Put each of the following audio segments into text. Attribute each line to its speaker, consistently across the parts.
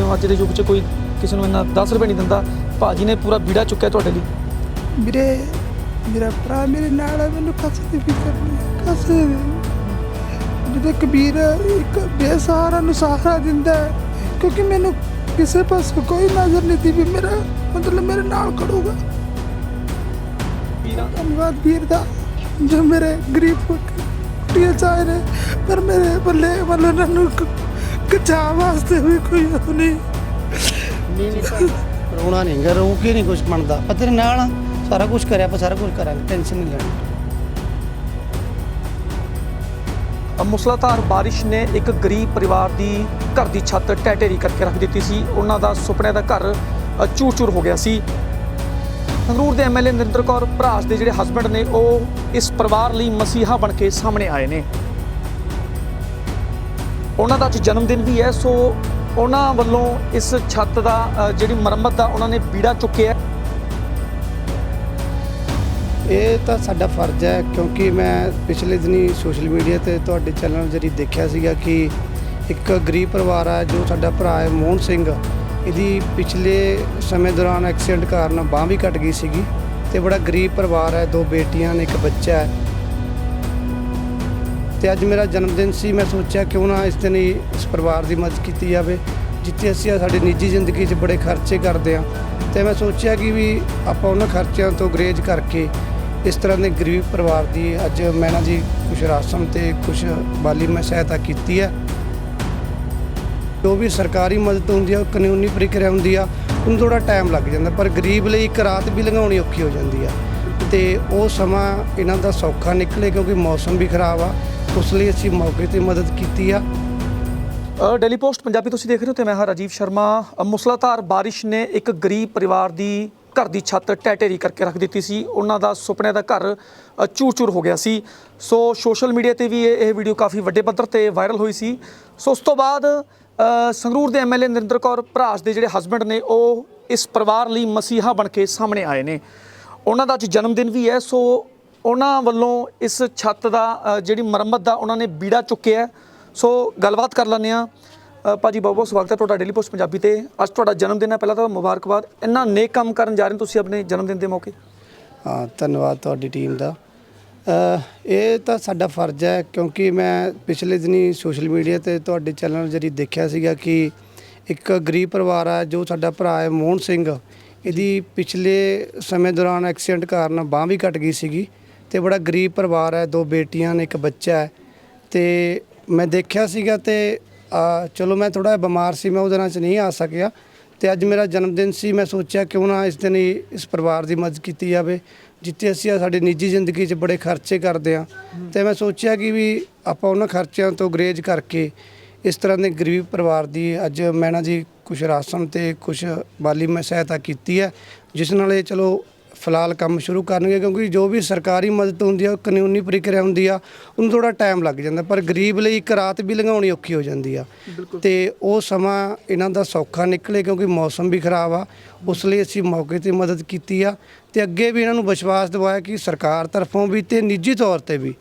Speaker 1: ਹੋ ਅੱਜ ਦੇ ਯੁੱਗ 'ਚ ਕੋਈ ਕਿਸੇ ਨੂੰ ਇੰਨਾ 10 ਰੁਪਏ ਨਹੀਂ ਦਿੰਦਾ ਭਾਜੀ ਨੇ ਪੂਰਾ ਬੀੜਾ ਚੁੱਕਿਆ ਤੁਹਾਡੇ ਲਈ?
Speaker 2: ਵੀਰੇ ਮੇਰਾ ਭਰਾ ਮੇਰੇ ਨਾਲ ਹੈ ਮੈਨੂੰ ਕਾਸੇ ਦੀ ਫਿਕਰ ਨਹੀਂ ਕਾਸੇ ਦੀ ਜਿਹਦੇ ਕਬੀਰ ਇੱਕ ਬੇਸਹਾਰਾ ਨੂੰ ਸਹਾਰਾ ਦਿੰਦਾ ਹੈ ਕਿਉਂਕਿ ਮੈਨੂੰ ਕਿਸੇ ਪਾਸੇ ਕੋਈ ਨਜ਼ਰ ਨਹੀਂ ਸੀ ਵੀ ਮੇਰਾ ਮਤਲਬ ਮੇਰੇ ਨਾਲ ਖੜੂਗਾ।
Speaker 1: ਵੀਰਾ
Speaker 2: ਧੰਨਵਾਦ ਵੀਰ ਦਾ ਜੋ ਮੇਰੇ ਗਰੀਬ ਕੁੜੀਆਂ ਚਾਹ ਨੇ ਪਰ ਮੇਰੇ ਬੱਲੇ ਵੱਲੋਂ ਇਹਨਾਂ ਨੂੰ ਕਚਾ ਵਾਸਤੇ ਵੀ ਕੋਈ ਉਹ ਨਹੀਂ
Speaker 3: ਨਹੀਂ ਨਹੀਂ ਰੋਣਾ ਨਹੀਂ ਗਾ ਰੋ ਕੇ ਨਹੀਂ ਕੁਝ ਬਣਦਾ ਆਪਾਂ ਤੇਰੇ ਨਾਲ ਆ, ਸਾਰਾ ਕੁਝ ਕਰਿਆ ਆਪਾਂ ਸਾਰਾ ਕੁਝ ਕਰਾਂਗੇ ਟੈਨਸ਼ਨ ਨਹੀਂ ਲੈਣੀ
Speaker 1: ਮੁਸਲਾਧਾਰ ਬਾਰਿਸ਼ ਨੇ ਇੱਕ ਗਰੀਬ ਪਰਿਵਾਰ ਦੀ ਘਰ ਦੀ ਛੱਤ ਟੈਟੇਰੀ ਕਰਕੇ ਰੱਖ ਦਿੱਤੀ ਸੀ ਉਹਨਾਂ ਦਾ ਸੁਪਨੇ ਦਾ ਘਰ ਅ, ਚੂਰ-ਚੂਰ ਹੋ ਗਿਆ ਸੀ ਸੰਗਰੂਰ ਦੇ ਐਮਐਲਏ ਨਰਿੰਦਰ ਕੌਰ ਭਰਾਸ ਦੇ ਜਿਹੜੇ ਹਸਬੰਡ ਨੇ ਉਹ ਇਸ ਪਰਿਵਾਰ ਲਈ ਮਸੀਹਾ ਬਣ ਕੇ ਸਾਹਮਣੇ ਆਏ ਨੇ ਉਹਨਾਂ ਦਾ ਅੱਜ ਜਨਮ ਦਿਨ ਵੀ ਹੈ, ਸੋ ਉਹਨਾਂ ਵੱਲੋਂ ਇਸ ਛੱਤ ਦਾ ਜਿਹੜੀ ਮੁਰੰਮਤ ਦਾ ਉਹਨਾਂ ਨੇ ਬੀੜਾ ਚੁੱਕਿਆ
Speaker 3: ਇਹ ਤਾਂ ਸਾਡਾ ਫਰਜ਼ ਹੈ, ਕਿਉਂਕਿ ਮੈਂ ਪਿਛਲੇ ਦਿਨੀ ਸੋਸ਼ਲ ਮੀਡੀਆ ਤੇ ਤੁਹਾਡੇ ਚੈਨਲ ਜਰੀ ਦੇਖਿਆ ਸੀਗਾ ਕਿ ਇੱਕ ਗਰੀਬ ਪਰਿਵਾਰ ਹੈ ਜੋ ਸਾਡਾ ਭਰਾ ਹੈ ਮੋਹਨ ਸਿੰਘ, ਇਹਦੀ ਪਿਛਲੇ ਸਮੇਂ ਦੌਰਾਨ ਐਕਸੀਡੈਂਟ ਕਾਰਨ ਬਾਂਹ ਵੀ ਕੱਟ ਗਈ ਸੀਗੀ ਤੇ ਬੜਾ ਗਰੀਬ ਪਰਿਵਾਰ ਹੈ, ਦੋ ਬੇਟੀਆਂ ਨੇ, ਇੱਕ ਬੱਚਾ ਹੈ। ਤੇ ਅੱਜ ਮੇਰਾ ਜਨਮ ਦਿਨ ਸੀ, ਮੈਂ ਸੋਚਿਆ ਕਿਉਂ ਨਾ ਇਸ ਦਿਨ ਹੀ ਇਸ ਪਰਿਵਾਰ ਦੀ ਮਦਦ ਕੀਤੀ ਜਾਵੇ, ਜਿੱਥੇ ਅਸੀਂ ਸਾਡੀ ਨਿੱਜੀ ਜ਼ਿੰਦਗੀ 'ਚ ਬੜੇ ਖਰਚੇ ਕਰਦੇ ਹਾਂ। ਤੇ ਮੈਂ ਸੋਚਿਆ ਕਿ ਵੀ ਆਪਾਂ ਉਹਨਾਂ ਖਰਚਿਆਂ ਤੋਂ ਗਰੇਜ ਕਰਕੇ ਇਸ ਤਰ੍ਹਾਂ ਦੇ ਗਰੀਬ ਪਰਿਵਾਰ ਦੀ ਅੱਜ ਮੈਂ ਨਾ ਜੀ ਕੁਛ ਰਾਸ਼ਨ ਤੇ ਕੁਛ ਬਾਲੀ ਮੈਂ ਸਹਾਇਤਾ ਕੀਤੀ ਹੈ। ਜੋ ਵੀ ਸਰਕਾਰੀ ਮਦਦ ਹੁੰਦੀ ਆ, ਉਹ ਕਾਨੂੰਨੀ ਪ੍ਰਕਿਰਿਆ ਹੁੰਦੀ ਆ, ਉਹਨੂੰ ਥੋੜਾ ਟਾਈਮ ਲੱਗ ਜਾਂਦਾ, ਪਰ ਗਰੀਬ ਲਈ ਇੱਕ ਰਾਤ ਵੀ ਲੰਘਾਉਣੀ ਔਖੀ ਹੋ ਜਾਂਦੀ ਆ। ਤੇ ਉਹ ਸਮਾਂ ਇਹਨਾਂ ਦਾ ਸੌਖਾ ਨਿਕਲੇ ਕਿਉਂਕਿ ਮੌਸਮ ਵੀ ਖਰਾਬ ਆ। ਉਸ ਲਈ ਅਸੀਂ ਮੌਕੇ ਤੇ ਮਦਦ ਕੀਤੀ ਆ।
Speaker 1: ਡੇਲੀ ਪੋਸਟ ਪੰਜਾਬੀ ਤੁਸੀਂ ਦੇਖ ਰਹੇ ਹੋ ਤੇ ਮੈਂ ਹਾਂ ਰਾਜੀਵ ਸ਼ਰਮਾ। ਮੁਸਲਾਧਾਰ ਬਾਰਿਸ਼ ਨੇ ਇੱਕ ਗਰੀਬ ਪਰਿਵਾਰ ਦੀ ਘਰ ਦੀ ਛੱਤ ਟੈਟੇਰੀ ਕਰਕੇ ਰੱਖ ਦਿੱਤੀ ਸੀ। ਉਹਨਾਂ ਦਾ ਸੁਪਨੇ ਦਾ ਘਰ ਚੂਰ-ਚੂਰ ਹੋ ਗਿਆ ਸੀ। ਸੋ ਸੋਸ਼ਲ ਮੀਡੀਆ ਤੇ ਵੀ ਇਹ ਵੀਡੀਓ ਕਾਫੀ ਵੱਡੇ ਪੱਧਰ ਤੇ ਵਾਇਰਲ ਹੋਈ ਸੀ। ਸੋ ਉਸ ਤੋਂ ਬਾਅਦ ਸੰਗਰੂਰ ਦੇ ਐਮਐਲਏ ਨਰਿੰਦਰ ਕੌਰ ਭਰਾਸ ਦੇ ਜਿਹੜੇ ਹਸਬੰਡ ਨੇ, ਉਹ ਇਸ ਪਰਿਵਾਰ ਲਈ ਮਸੀਹਾ ਬਣ ਕੇ ਸਾਹਮਣੇ ਆਏ ਨੇ। ਉਹਨਾਂ ਦਾ ਅੱਜ ਜਨਮ ਦਿਨ ਵੀ ਹੈ। ਸੋ ਉਹਨਾਂ ਵੱਲੋਂ ਇਸ ਛੱਤ ਦਾ ਜਿਹੜੀ ਮੁਰੰਮਤ ਦਾ ਉਹਨਾਂ ਨੇ ਬੀੜਾ ਚੁੱਕਿਆ ਸੋ ਗੱਲਬਾਤ ਕਰ ਲੈਂਦੇ ਆ ਭਾਜੀ, ਬਹੁਤ ਬਹੁਤ ਸਵਾਗਤ ਹੈ ਤੁਹਾਡਾ ਡੇਲੀ ਪੋਸਟ ਪੰਜਾਬੀ ਤੇ। ਅੱਜ ਤੁਹਾਡਾ ਜਨਮ ਦਿਨ ਹੈ। ਪਹਿਲਾਂ ਤਾਂ ਮੁਬਾਰਕਬਾਦ। ਇੰਨਾ ਨੇਕ ਕੰਮ ਕਰਨ ਜਾ ਰਹੇ ਹੋ ਤੁਸੀਂ ਆਪਣੇ ਜਨਮ ਦਿਨ ਦੇ ਮੌਕੇ।
Speaker 3: ਹਾਂ, ਧੰਨਵਾਦ ਤੁਹਾਡੀ ਟੀਮ ਦਾ। ਇਹ ਤਾਂ ਸਾਡਾ ਫਰਜ਼ ਹੈ ਕਿਉਂਕਿ ਮੈਂ ਪਿਛਲੇ ਦਿਨੀ ਸੋਸ਼ਲ ਮੀਡੀਆ ਤੇ ਤੁਹਾਡੇ ਚੈਨਲ ਜਰੀ ਦੇਖਿਆ ਸੀਗਾ ਕਿ ਇੱਕ ਗਰੀਬ ਪਰਿਵਾਰ ਹੈ ਜੋ ਸਾਡਾ ਭਰਾ ਹੈ ਮੋਹਨ ਸਿੰਘ, ਇਹਦੀ ਪਿਛਲੇ ਸਮੇਂ ਦੌਰਾਨ ਐਕਸੀਡੈਂਟ ਕਾਰਨ ਬਾਂਹ ਵੀ ਕੱਟ ਗਈ ਸੀਗੀ। ਤੇ ਬੜਾ ਗਰੀਬ ਪਰਿਵਾਰ ਹੈ ਦੋ ਬੇਟੀਆਂ ਨੇ ਇੱਕ ਬੱਚਾ ਹੈ। ਤੇ ਮੈਂ ਦੇਖਿਆ ਸੀਗਾ ਤੇ ਅ, ਚਲੋ ਮੈਂ ਥੋੜਾ ਬਿਮਾਰ ਸੀ ਮੈਂ ਉਹਦੇ ਨਾਲ ਚ ਨਹੀਂ ਆ ਸਕਿਆ। ਤੇ ਅੱਜ ਮੇਰਾ ਜਨਮ ਦਿਨ ਸੀ ਮੈਂ ਸੋਚਿਆ ਕਿਉਂ ਨਾ ਇਸ ਦਿਨ ਹੀ ਇਸ ਪਰਿਵਾਰ ਦੀ ਮਦਦ ਕੀਤੀ ਜਾਵੇ ਜਿੱਥੇ ਅਸੀਂ ਸਾਡੀ ਨਿੱਜੀ ਜ਼ਿੰਦਗੀ 'ਚ ਬੜੇ ਖਰਚੇ ਕਰਦੇ ਹਾਂ। ਤੇ ਮੈਂ ਸੋਚਿਆ ਕਿ ਵੀ ਆਪਾਂ ਉਹਨਾਂ ਖਰਚਿਆਂ ਤੋਂ ਗਰੇਜ ਕਰਕੇ ਇਸ ਤਰ੍ਹਾਂ ਦੇ ਗਰੀਬ ਪਰਿਵਾਰ ਦੀ ਅੱਜ ਮੈਂ ਨਾ ਜੀ ਕੁਛ ਰਾਸ਼ਨ ਤੇ ਕੁਛ ਮਾਲੀ ਮੈਂ ਸਹਾਇਤਾ ਕੀਤੀ ਹੈ ਜਿਸ ਨਾਲ ਇਹ ਚਲੋ ਫਿਲਹਾਲ ਕੰਮ ਸ਼ੁਰੂ ਕਰਨਗੇ ਕਿਉਂਕਿ ਜੋ ਵੀ ਸਰਕਾਰੀ ਮਦਦ ਹੁੰਦੀ ਆ ਉਹ ਕਾਨੂੰਨੀ ਪ੍ਰਕਿਰਿਆ ਹੁੰਦੀ ਆ ਉਹਨੂੰ ਥੋੜਾ ਟਾਈਮ ਲੱਗ ਜਾਂਦਾ। ਪਰ ਗਰੀਬ ਲਈ ਇੱਕ ਰਾਤ ਵੀ ਲੰਘਾਉਣੀ ਔਖੀ ਹੋ ਜਾਂਦੀ ਆ। ਤੇ ਉਹ ਸਮਾਂ ਇਹਨਾਂ ਦਾ ਸੌਖਾ ਨਿਕਲੇ ਕਿਉਂਕਿ ਮੌਸਮ ਵੀ ਖਰਾਬ ਆ। ਉਸ ਲਈ ਅਸੀਂ ਮੌਕੇ ਤੇ ਮਦਦ ਕੀਤੀ ਆ। ਤੇ ਅੱਗੇ ਵੀ ਇਹਨਾਂ ਨੂੰ ਵਿਸ਼ਵਾਸ ਦਿਵਾਇਆ ਕਿ ਸਰਕਾਰ ਤਰਫੋਂ ਵੀ ਤੇ ਨਿੱਜੀ ਤੌਰ ਤੇ ਵੀ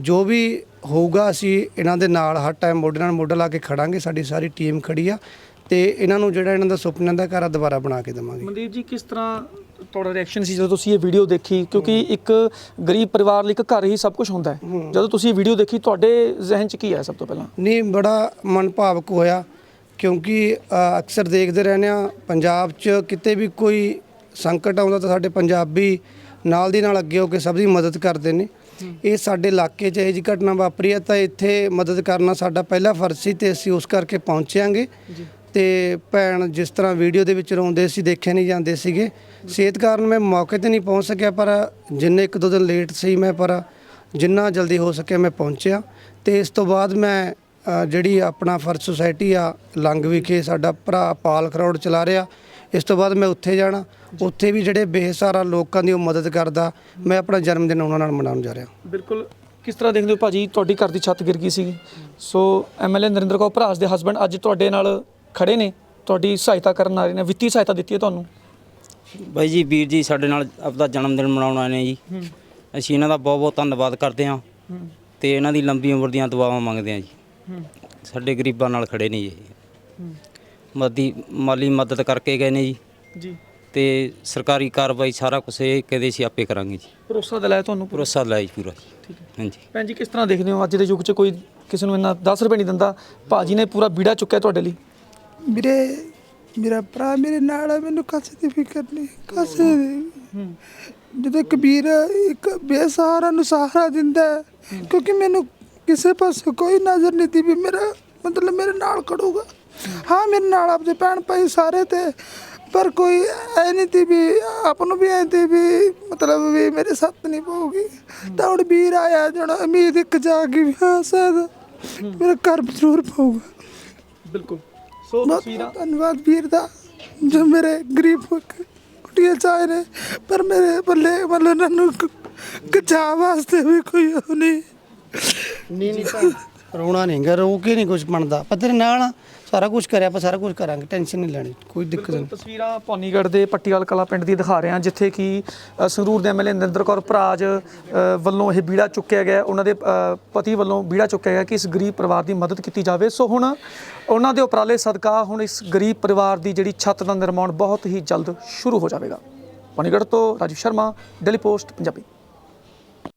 Speaker 3: ਜੋ ਵੀ ਹੋਊਗਾ ਅਸੀਂ ਇਹਨਾਂ ਦੇ ਨਾਲ ਹਰ ਟਾਈਮ ਮੋਢੇ ਨਾਲ ਮੋਢਾ ਲਾ ਕੇ ਖੜਾਂਗੇ। ਸਾਡੀ ਸਾਰੀ ਟੀਮ ਖੜੀ ਆ। ਤੇ ਇਹਨਾਂ ਨੂੰ ਜਿਹੜਾ ਇਹਨਾਂ ਦਾ ਸੁਪਨਾ ਦਾ ਘਰ ਆ ਦੁਬਾਰਾ ਬਣਾ ਕੇ ਦੇਵਾਂਗੇ।
Speaker 1: ਮਨਦੀਪ ਜੀ ਕਿਸ ਤਰ੍ਹਾਂ ਤੁਹਾਡਾ ਰਿਐਕਸ਼ਨ ਸੀ ਜਦੋਂ ਤੁਸੀਂ ਇਹ ਵੀਡੀਓ ਦੇਖੀ? ਕਿਉਂਕਿ ਇੱਕ ਗਰੀਬ ਪਰਿਵਾਰ ਲਈ ਇੱਕ ਘਰ ਹੀ ਸਭ ਕੁਝ ਹੁੰਦਾ ਹੈ। ਜਦੋਂ ਤੁਸੀਂ ਇਹ ਵੀਡੀਓ ਦੇਖੀ ਤੁਹਾਡੇ ਜ਼ਿਹਨ 'ਚ ਕੀ ਆਇਆ ਸਭ ਤੋਂ ਪਹਿਲਾਂ?
Speaker 3: ਨਹੀਂ ਬੜਾ ਮਨ ਭਾਵਕ ਹੋਇਆ ਕਿਉਂਕਿ ਅ, ਅਕਸਰ ਦੇਖਦੇ ਰਹਿੰਦੇ ਆ ਪੰਜਾਬ 'ਚ ਕਿਤੇ ਵੀ ਕੋਈ ਸੰਕਟ ਆਉਂਦਾ ਤਾਂ ਸਾਡੇ ਪੰਜਾਬੀ ਨਾਲ ਦੀ ਨਾਲ ਅੱਗੇ ਹੋ ਕੇ ਸਭ ਦੀ ਮਦਦ ਕਰਦੇ ਨੇ। ਇਹ ਸਾਡੇ ਇਲਾਕੇ 'ਚ ਇਹ ਜੀ ਘਟਨਾ ਵਾਪਰੀ ਹੈ ਤਾਂ ਇੱਥੇ ਮਦਦ ਕਰਨਾ ਸਾਡਾ ਪਹਿਲਾ ਫਰਜ਼ ਸੀ ਤੇ ਅਸੀਂ ਉਸ ਕਰਕੇ ਪਹੁੰਚਿਆਂਗੇ ਤੇ ਭੈਣ ਜਿਸ ਤਰ੍ਹਾਂ ਵੀਡੀਓ ਦੇ ਵਿੱਚ ਰੋਂਦੇ ਸੀ ਦੇਖੇ ਨਹੀਂ ਜਾਂਦੇ ਸੀਗੇ। ਸਿਹਤ ਕਾਰਨ ਮੈਂ ਮੌਕੇ ਤੇ ਨਹੀਂ ਪਹੁੰਚ ਸਕਿਆ ਪਰ ਜਿੰਨੇ ਇੱਕ ਦੋ ਦਿਨ ਲੇਟ ਸੀ ਮੈਂ ਪਰ ਜਿੰਨਾ ਜਲਦੀ ਹੋ ਸਕਿਆ ਮੈਂ ਪਹੁੰਚਿਆ। ਤੇ ਇਸ ਤੋਂ ਬਾਅਦ ਮੈਂ ਅ, ਜਿਹੜੀ ਆਪਣਾ ਫਰਜ਼ ਸੁਸਾਇਟੀ ਆ ਲੰਗ ਵਿਖੇ ਸਾਡਾ ਭਰਾ ਪਾਲ ਖਰੋੜ ਚਲਾ ਰਿਹਾ। ਇਸ ਤੋਂ ਬਾਅਦ ਮੈਂ ਉੱਥੇ ਜਾਣਾ। ਉੱਥੇ ਵੀ ਜਿਹੜੇ ਬੇਸਹਾਰਾ ਲੋਕਾਂ ਦੀ ਉਹ ਮਦਦ ਕਰਦਾ ਮੈਂ ਆਪਣਾ ਜਨਮ ਦਿਨ ਉਹਨਾਂ ਨਾਲ ਮਨਾਉਣ ਜਾ ਰਿਹਾ।
Speaker 1: ਬਿਲਕੁਲ। ਕਿਸ ਤਰ੍ਹਾਂ ਦੇਖਦੇ ਹੋ ਭਾਜੀ ਤੁਹਾਡੀ ਘਰ ਦੀ ਛੱਤ ਗਿਰ ਗਈ ਸੀ? ਸੋ ਐਮਐਲਏ ਨਰਿੰਦਰ ਕੌਰ ਭਰਾਸ ਦੇ ਹਸਬੰਡ ਅੱਜ ਤੁਹਾਡੇ ਨਾਲ ਖੜੇ ਨੇ ਤੁਹਾਡੀ ਸਹਾਇਤਾ ਕਰਨ ਆ ਰਹੇ ਨੇ ਵਿੱਤੀ ਸਹਾਇਤਾ ਦਿੱਤੀ ਹੈ ਤੁਹਾਨੂੰ?
Speaker 4: ਬਾਈ ਜੀ ਵੀਰ ਜੀ ਸਾਡੇ ਨਾਲ ਆਪਦਾ ਜਨਮ ਦਿਨ ਮਨਾਉਣ ਆਏ ਨੇ ਜੀ। ਅਸੀਂ ਇਹਨਾਂ ਦਾ ਬਹੁਤ ਬਹੁਤ ਧੰਨਵਾਦ ਕਰਦੇ ਹਾਂ ਤੇ ਇਹਨਾਂ ਦੀ ਲੰਬੀ ਉਮਰ ਦੀਆਂ ਦੁਆਵਾਂ ਮੰਗਦੇ ਹਾਂ ਜੀ। ਸਾਡੇ ਗਰੀਬਾਂ ਨਾਲ ਖੜੇ ਨਹੀਂ ਜੀ। ਮਦੀ ਮਾਲੀ ਮਦਦ ਕਰਕੇ ਗਏ ਨੇ ਜੀ।
Speaker 1: ਜੀ।
Speaker 4: ਤੇ ਸਰਕਾਰੀ ਕਾਰਵਾਈ ਸਾਰਾ ਕੁਝ ਇਹ ਕਹਿੰਦੇ ਸੀ ਆਪੇ ਕਰਾਂਗੇ ਜੀ।
Speaker 1: ਭਰੋਸਾ ਦਿਲਾਇਆ ਤੁਹਾਨੂੰ
Speaker 4: ਭਰੋਸਾ ਲਾਇਆ ਜੀ ਪੂਰਾ
Speaker 1: ਠੀਕ ਹੈ।
Speaker 4: ਹਾਂਜੀ।
Speaker 1: ਭੈਣ ਜੀ ਕਿਸ ਤਰ੍ਹਾਂ ਦੇਖਦੇ ਹੋ ਅੱਜ ਦੇ ਯੁੱਗ 'ਚ ਕੋਈ ਕਿਸੇ ਨੂੰ ਇੰਨਾ 10 ਰੁਪਏ ਨਹੀਂ ਦਿੰਦਾ? ਭਾਜੀ ਨੇ ਪੂਰਾ ਬੀੜਾ ਚੁੱਕਿਆ ਤੁਹਾਡੇ ਲਈ।
Speaker 2: ਵੀਰੇ ਮੇਰਾ ਭਰਾ ਮੇਰੇ ਨਾਲ ਹੈ ਮੈਨੂੰ ਕਾਸੇ ਦੀ ਫਿਕਰ ਨਹੀਂ, ਕਾਸੇ ਦੀ। ਜਦੋਂ ਕਬੀਰ ਇੱਕ ਬੇਸਹਾਰਾ ਨੂੰ ਸਹਾਰਾ ਦਿੰਦਾ ਹੈ, ਕਿਉਂਕਿ ਮੈਨੂੰ ਕਿਸੇ ਪਾਸੇ ਕੋਈ ਨਜ਼ਰ ਨਹੀਂ ਤੀ ਵੀ ਮੇਰਾ ਮਤਲਬ ਮੇਰੇ ਨਾਲ ਖੜੂਗਾ। ਹਾਂ, ਮੇਰੇ ਨਾਲ ਆਪਦੇ ਭੈਣ ਭਾਈ ਸਾਰੇ ਤੇ, ਪਰ ਕੋਈ ਐ ਨਹੀਂ ਤੀ ਵੀ ਆਪ ਨੂੰ ਵੀ ਐ ਤੀ ਵੀ ਮਤਲਬ ਵੀ ਮੇਰੇ ਸੱਤ ਨਹੀਂ ਪਊਗੀ। ਤਾਂ ਹੁਣ ਵੀਰ ਆਇਆ, ਜਣਾ ਉਮੀਦ ਇੱਕ ਜਾਗੀ ਵੀ ਹਾਂ, ਸ਼ਾਇਦ ਮੇਰਾ ਘਰ ਜ਼ਰੂਰ ਪਊਗਾ।
Speaker 1: ਬਿਲਕੁਲ। ਸੋ ਤਸਵੀਰਾਂ
Speaker 2: ਧੰਨਵਾਦ ਵੀਰ ਦਾ ਜੋ ਮੇਰੇ ਗਰੀਬ ਕੁਟੀਆਂ ਚਾਹੇ ਨੇ ਪਰ ਮੇਰੇ ਬੱਲੇ ਮਤਲਬ ਇਹਨਾਂ ਨੂੰ ਗਜਾ ਵਾਸਤੇ ਵੀ ਕੋਈ ਉਹ ਨਹੀਂ।
Speaker 3: ਨਹੀਂ ਨਹੀਂ ਭੈਣ, ਰੋਣਾ ਨਹੀਂ ਗਾ ਰੋ ਕੇ ਨਹੀਂ ਕੁਝ ਬਣਦਾ। ਆਪਾਂ ਤੇਰੇ ਨਾਲ ਆ, ਸਾਰਾ ਕੁਝ ਕਰਿਆ ਆਪਾਂ ਸਾਰਾ ਕੁਝ ਕਰਾਂਗੇ ਟੈਨਸ਼ਨ ਨਹੀਂ ਲੈਣੀ ਕੋਈ ਦਿੱਕਤ ਨਹੀਂ।
Speaker 1: ਤਸਵੀਰਾਂ ਪੌਨੀਗੜ੍ਹ ਦੇ ਪੱਟੀਵਾਲ ਕਲਾ ਪਿੰਡ ਦੀ ਦਿਖਾ ਰਹੇ ਹਾਂ ਜਿੱਥੇ ਕਿ ਅ, ਸੰਗਰੂਰ ਦੇ ਐਮਐਲਏ ਨਰਿੰਦਰ ਕੌਰ ਭਰਾਜ ਅ, ਵੱਲੋਂ ਇਹ ਬੀੜਾ ਚੁੱਕਿਆ ਗਿਆ ਉਹਨਾਂ ਦੇ ਅ, ਪਤੀ ਵੱਲੋਂ ਬੀੜਾ ਚੁੱਕਿਆ ਗਿਆ ਕਿ ਇਸ ਗਰੀਬ ਪਰਿਵਾਰ ਦੀ ਮਦਦ ਕੀਤੀ ਜਾਵੇ। ਸੋ ਹੁਣ ਉਹਨਾਂ ਦੇ ਉਪਰਾਲੇ ਸਦਕਾ ਹੁਣ ਇਸ ਗਰੀਬ ਪਰਿਵਾਰ ਦੀ ਜਿਹੜੀ ਛੱਤ ਦਾ ਨਿਰਮਾਣ ਬਹੁਤ ਹੀ ਜਲਦ ਸ਼ੁਰੂ ਹੋ ਜਾਵੇਗਾ। ਪੌਨੀਗੜ੍ਹ ਤੋਂ ਰਾਜੀਵ ਸ਼ਰਮਾ ਡੇਲੀ ਪੋਸਟ ਪੰਜਾਬੀ।